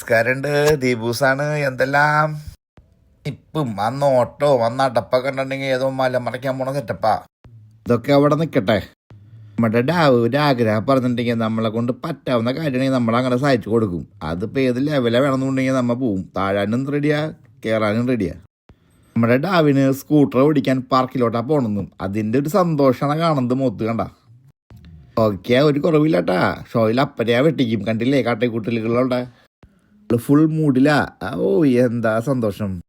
നമസ്കാരമുണ്ട് ദീപൂസാണ്. എന്തെല്ലാം? ഇപ്പം അന്ന് ഓട്ടോ അന്ന് അടപ്പൊക്കെ ഉണ്ടെങ്കിൽ ഏതോ മലമറയ്ക്കാൻ പോണ സെറ്റപ്പാ. ഇതൊക്കെ അവിടെ നിൽക്കട്ടെ നമ്മുടെ ഡാവ് ഒരു ആഗ്രഹം പറഞ്ഞിട്ടുണ്ടെങ്കിൽ നമ്മളെ കൊണ്ട് പറ്റാവുന്ന കാര്യമാണെങ്കിൽ നമ്മൾ അങ്ങനെ സഹായിച്ചു കൊടുക്കും. അതിപ്പോൾ ഏത് ലെവലാണ് വേണമെന്നുണ്ടെങ്കിൽ നമ്മൾ പോവും. താഴാനും റെഡിയാ കയറാനും റെഡിയാ നമ്മുടെ ഡാവിന് സ്കൂട്ടർ ഓടിക്കാൻ പാർക്കിലോട്ടാ പോണെന്നും അതിന്റെ ഒരു സന്തോഷമാണ് കാണുന്നത് മുഖത്ത് കണ്ട. ഓക്കെ ഒരു കുറവില്ലാട്ടാ. ഷോയിൽ അപ്പനെയാ വെട്ടിക്കും. കണ്ടില്ലേ കാട്ടേക്കൂട്ടലുകളുടെ ഫുൾ മൂഡിലാ ഓ എന്താ സന്തോഷം.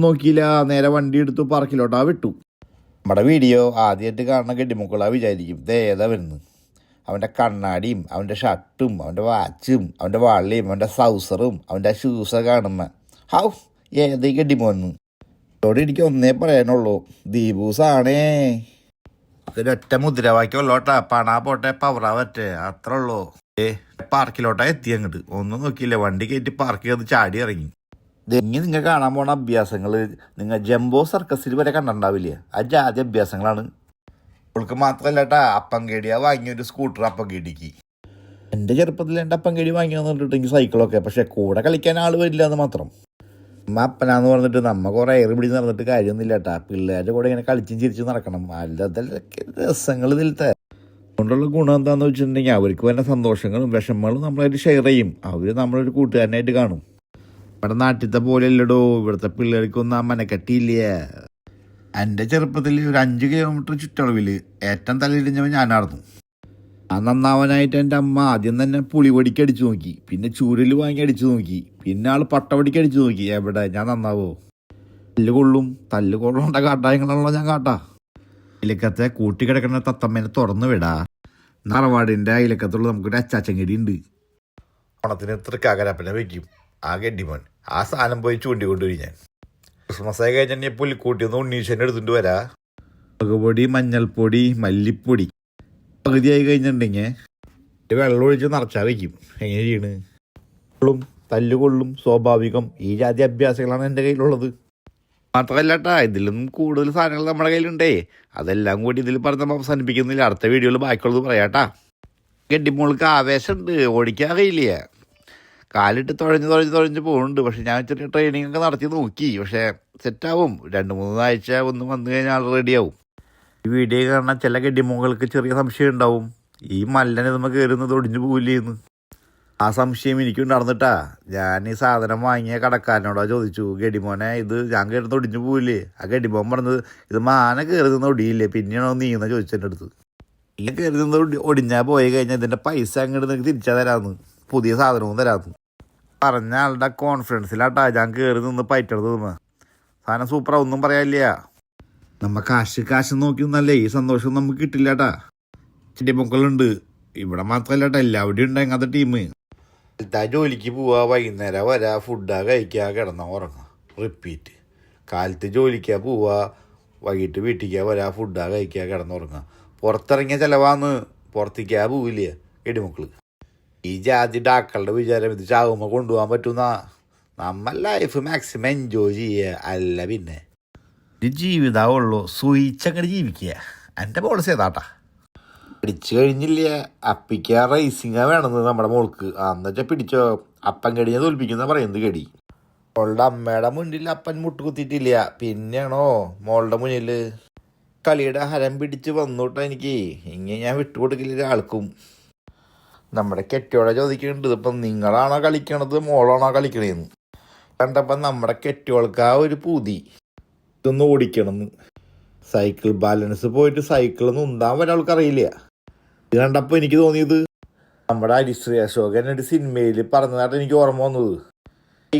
നോക്കിയില്ല നേരെ വണ്ടി എടുത്തു പാർക്കിലോട്ടാ വിട്ടു. നമ്മുടെ വീഡിയോ ആദ്യമായിട്ട് കാണുന്ന കെട്ടിമുക്കളാ വിചാരിക്കും. ദേ ഏതാ അവന്റെ കണ്ണാടിയും അവന്റെ ഷർട്ടും അവന്റെ വാച്ചും അവന്റെ വള്ളിയും അവന്റെ സൗസറും അവന്റെ ഷൂസൊക്കെ കാണുന്ന. ഹൗ ഏതേ കെട്ടിമോന്ന് ഇതോടെ എനിക്ക് ഒന്നേ പറയാനുള്ളൂ. ദീപൂസാണേ. ഇതൊരൊറ്റ മുദ്രാവാക്യമുള്ളോട്ടാ പണാ പോട്ടെ പവറാ പറ്റേ. അത്രേ ഉള്ളൂ. ഏ പാർക്കിലോട്ടാ എത്തി അങ്ങോട്ട് ഒന്നും നോക്കിയില്ല. വണ്ടി കയറ്റി പാർക്ക് ചെയ്ത് ചാടി ഇറങ്ങി. ഇനി നിങ്ങൾ കാണാൻ പോണ അഭ്യാസങ്ങൾ നിങ്ങൾ ജംബോ സർക്കസിൽ വരെ കണ്ടിട്ടുണ്ടാവില്ല? ആ ജാതി അഭ്യാസങ്ങളാണ്. അവൾക്ക് മാത്രമല്ല കേട്ടാ അപ്പങ്കേടിയാ വാങ്ങിയൊരു സ്കൂട്ടർ അപ്പം കേടിക്ക് എന്റെ ചെറുപ്പത്തിൽ എന്റെ അപ്പങ്കേടി വാങ്ങിയെന്ന് പറഞ്ഞിട്ടുണ്ടെങ്കിൽ സൈക്കിളൊക്കെ പക്ഷെ കൂടെ കളിക്കാൻ ആൾ വരില്ല എന്ന് മാത്രം. അമ്മ അപ്പനാന്ന് പറഞ്ഞിട്ട് നമ്മ കുറേ എയർ പിടിച്ച് നടന്നിട്ട് കാര്യമൊന്നുമില്ല കേട്ടാ പിള്ളേരുടെ കൂടെ ഇങ്ങനെ കളിച്ചും ചിരിച്ചും നടക്കണം. അല്ലാതൊക്കെ രസങ്ങൾ ഇതിലത്തെ അതുകൊണ്ടുള്ള ഗുണം എന്താണെന്ന് വെച്ചിട്ടുണ്ടെങ്കിൽ അവർക്ക് വരുന്ന സന്തോഷങ്ങളും വിഷമങ്ങളും നമ്മളായിട്ട് ഷെയർ ചെയ്യും. അവർ നമ്മളൊരു കൂട്ടുകാരനായിട്ട് കാണും. ഇവിടെ നാട്ടിലത്തെ പോലെ അല്ലടോ ഇവിടുത്തെ പിള്ളേർക്കൊന്നും ആ മനക്കെട്ടിയില്ല? എന്റെ ചെറുപ്പത്തിൽ ഒരു അഞ്ച് കിലോമീറ്റർ ചുറ്റളവിൽ ഏറ്റവും തലയിടിഞ്ഞവൻ ഞാനായിരുന്നു. ആ നന്നാവനായിട്ട് എന്റെ അമ്മ ആദ്യം തന്നെ പുളിവടിക്ക് അടിച്ചു നോക്കി. പിന്നെ ചൂരൽ വാങ്ങി അടിച്ചു നോക്കി. പിന്നെ ആൾ പട്ടവടിക്ക് അടിച്ചു നോക്കി. എവിടെ? ഞാൻ നന്നാവോ? തല്ല് കൊള്ളും. തല്ല് കാട്ടായങ്ങളാണല്ലോ ഞാൻ കാട്ടാ. അയലക്കത്തെ കൂട്ടിക്കിടക്കുന്ന തത്തമ്മേനെ തുറന്നു വിടാ. നറവാടിന്റെ അയലക്കത്തുള്ള നമുക്കൊരു അച്ചാച്ചങ്കടി ഉണ്ട് ഓണത്തിന് തൃക്കാകരപ്പനെ വെക്കും? ആ ഗഡിമോൻ ആ സാധനം പോയി ചൂണ്ടി കൊണ്ടുവരും ഞാൻ. ക്രിസ്മസ് ആയി കഴിഞ്ഞാൽ പുലിക്കൂട്ടി ഒന്ന് ഉണ്ണീശനെ എടുത്തിട്ട് വരാ. മുളകുപൊടി മഞ്ഞൾപ്പൊടി മല്ലിപ്പൊടി. പകുതിയായി കഴിഞ്ഞിട്ടുണ്ടെങ്കിൽ വെള്ളം ഒഴിച്ച് നിറച്ചാ വെക്കും. എങ്ങനെ ചെയ്യണ്? കൊള്ളും തല്ലുകൊള്ളും സ്വാഭാവികം. ഈ ജാതി അഭ്യാസങ്ങളാണ് എന്റെ കയ്യിലുള്ളത്. മാത്രമല്ല കേട്ടാ ഇതിലും കൂടുതൽ സാധനങ്ങൾ നമ്മുടെ കയ്യിലുണ്ടേ. അതെല്ലാം കൂടി ഇതിൽ പറഞ്ഞ് അവസാനിപ്പിക്കുന്നില്ല. അടുത്ത വീഡിയോയിൽ ബാക്കിയുള്ളത് പറയാട്ടാ. ഗഡിമോൾക്ക് ആവേശമുണ്ട്. ഓടിക്കാൻ കഴിയില്ല കാലിട്ട് തുഴഞ്ഞ് തുഴഞ്ഞ് തുഴഞ്ഞ് പോകുന്നുണ്ട്. പക്ഷെ ഞാൻ ചെറിയ ട്രെയിനിങ് ഒക്കെ നടത്തി നോക്കി. പക്ഷേ സെറ്റാവും രണ്ട് മൂന്ന് ആഴ്ച ഒന്ന് വന്നു കഴിഞ്ഞാൽ റെഡിയാവും ഈ വീഡിയോ കാരണം ചില ഗഡിമോങ്ങൾക്ക് ചെറിയ സംശയം ഉണ്ടാവും. ഈ മല്ലനെ നമ്മൾ കയറുന്നത് ഒടിഞ്ഞു പോവില്ലേന്ന്. ആ സംശയം എനിക്കും നടന്നിട്ടാ. ഞാൻ ഈ സാധനം വാങ്ങിയ കടക്കാരനോടാ ചോദിച്ചു ഗഡിമോനെ ഇത് ഞാൻ കയറുന്ന ഒടിഞ്ഞു പോയില്ലേ ആ ഗഡിമോൻ പറഞ്ഞത് ഇത് മാന കയറുന്ന ഒടിയില്ലേ? പിന്നെയാണോ നീന്ന് ചോദിച്ചതിന്റെ അടുത്ത്? ഈ ഒടി ഒടിഞ്ഞാൽ പോയി കഴിഞ്ഞാൽ ഇതിന്റെ പൈസ അങ്ങോട്ട് നിനക്ക് തിരിച്ചാൽ തരാമെന്ന് പുതിയ സാധനവും തരാമെന്ന് പറഞ്ഞ ആളുടെ കോൺഫിഡൻസിലാട്ടാ ഞാൻ കയറി നിന്ന് പയറ്റെടുത്ത് നിന്ന്. സാധനം സൂപ്പറാ ഒന്നും പറയാനില്ല നമ്മ കാശ് കാശ് നോക്കി നിന്നല്ലേ ഈ സന്തോഷം നമുക്ക് കിട്ടില്ലാട്ടാ. ചെടിമക്കളുണ്ട് ഇവിടെ മാത്രമല്ല എല്ലാവിടെയും ഉണ്ട് അങ്ങനത്തെ ടീം ഇതാ ജോലിക്ക് പോവാ വൈകുന്നേരം വരാ ഫുഡാ കഴിക്കുക കിടന്ന ഉറങ്ങാം. റിപ്പീറ്റ് കാലത്ത് ജോലിക്കാ പോവാ വൈകിട്ട് വീട്ടിക്കാ വരാ ഫുഡാ കഴിക്കുക കിടന്നുറങ്ങുക പുറത്തിറങ്ങിയ ചിലവാന്ന് പുറത്തേക്കാ പോവില്ല എടിമക്കൾ. ഈ ജാതി ഡാക്കളുടെ വിചാരം ഇത് ചാകുമ്പോൾ കൊണ്ടുപോകാൻ പറ്റുന്ന. നമ്മൾ ലൈഫ് മാക്സിമം എൻജോയ് ചെയ്യുക അല്ല പിന്നെ. ഒരു ജീവിതമുള്ളൂ സുയിച്ചങ്ങോട്ട് ജീവിക്കുക എന്റെ പോളിസി ഏതാട്ടാ? പിടിച്ചു കഴിഞ്ഞില്ല? അപ്പിക്ക റേസിംഗാ വേണമെന്ന് നമ്മുടെ മോൾക്ക്. അന്ന് വെച്ചാൽ പിടിച്ചോ. അപ്പൻ കടിയെ തോൽപ്പിക്കുന്ന പറയുന്നത് കടി. മോളുടെ അമ്മയുടെ മുന്നിൽ അപ്പൻ മുട്ടുകുത്തിയിട്ടില്ല. പിന്നെയാണോ മോളുടെ മുന്നിൽ? കളിയുടെ ഹരം പിടിച്ച് വന്നോട്ടോ എനിക്ക്. ഇങ്ങനെ ഞാൻ വിട്ടുകൊടുക്കില്ല ഒരാൾക്കും. നമ്മുടെ കെട്ടിയോടെ ചോദിക്കുന്നുണ്ട് ഇതിപ്പം നിങ്ങളാണോ കളിക്കണത്? മോളാണോ കളിക്കണേന്ന്. കണ്ടപ്പം നമ്മുടെ കെട്ടിയോൾക്ക് ആ ഒരു പൂതി. ഇതൊന്ന് ഓടിക്കണം സൈക്കിൾ ബാലൻസ് പോയിട്ട് ഉന്താൻ വരെ അവൾക്ക് അറിയില്ല ഇത് കണ്ടപ്പോൾ എനിക്ക് തോന്നിയത് നമ്മുടെ അരിശ്രീ അശോകൻ ഒരു സിനിമയിൽ പറഞ്ഞതായിട്ട് എനിക്ക് ഓർമ്മ വന്നത്.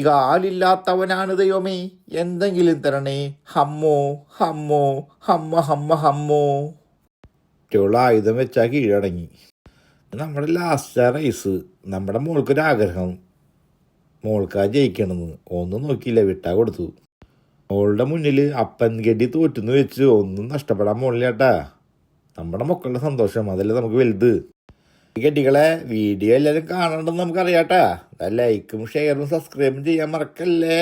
കാലില്ലാത്തവനാണ് ദൈവമേ എന്തെങ്കിലും തരണേ. ഹമ്മോ ഹമ്മോ ഹമ്മ ഹമ്മ ഹമ്മോ. കുട്ടിയുള്ള ആയുധം വെച്ചാൽ കീഴടങ്ങി. നമ്മുടെ ലാസ്റ്റ് റൈസ് നമ്മുടെ മോൾക്കൊരാഗ്രഹം മോൾക്കാ ജയിക്കണമെന്ന്. ഒന്നും നോക്കിയില്ല വിട്ടാ കൊടുത്തു. മോളുടെ മുന്നിൽ അപ്പൻ ഗഡി തോറ്റെന്ന് വെച്ച് ഒന്നും നഷ്ടപ്പെടാൻ മോളിലേട്ടാ നമ്മുടെ മക്കളുടെ സന്തോഷം അതല്ലേ നമുക്ക് വലുത്. കെട്ടികളെ വീഡിയോ എല്ലാവരും കാണണമെന്ന് നമുക്കറിയാട്ടാ. ലൈക്കും ഷെയറും സബ്സ്ക്രൈബും ചെയ്യാൻ മറക്കല്ലേ?